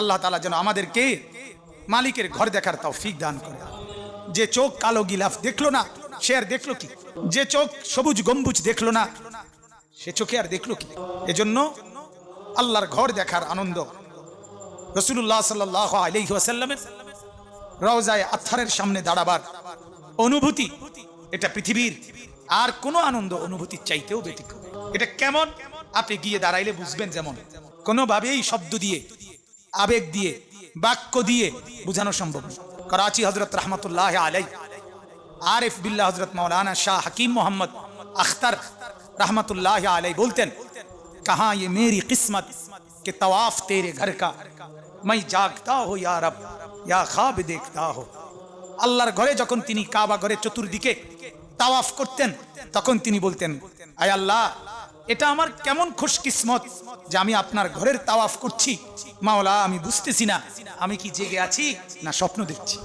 আল্লাহ তালা যেন আমাদেরকে মালিকের ঘর দেখার তাও ফিক দান করে। যে চোখ কালো গিলাফ দেখল না, সে আর দেখল কি? যে চোখ সবুজ গম্বুজ দেখল না, সে চোখে আর দেখল কি? এজন্য আল্লাহর ঘর দেখার আনন্দ। রসুল্লাহ সাল্লাহ রওজায় আত্মারের সামনে দাঁড়াবার অনুভূতি, এটা পৃথিবীর আর কোনো আনন্দ অনুভূতির চাইতেও ব্যতিক্রম। এটা কেমন? আপনি গিয়ে দাঁড়াইলে বুঝবেন যেমন। কোনোভাবেই শব্দ দিয়ে আবেগ দিয়ে বাক্য দিয়ে বোঝানো সম্ভব না করাচি হজরত রহমতুল্লাহ আলাই আরিফ বিল্লাহ হজরত মৌলানা শাহ হাকিম মোহাম্মদ আখতার रहमतुल्लाह अलैह बोलते हैं कहा ये मेरी किस्मत के तवाफ तेरे घर का मैं जागता हो या रब या खाब देखता हो আল্লাহর ঘরে যখন তিনি কাবা ঘরে চতুর্দিকে তাওয়াফ করতেন তখন তিনি বলতেন আয় আল্লাহ এটা আমার কেমন খুশকিসমত যে আমি আপনার ঘরের তাওয়াফ করছি। মাওলা, আমি বুঝতেছি না, আমি কি জেগে আছি না স্বপ্ন দেখছি।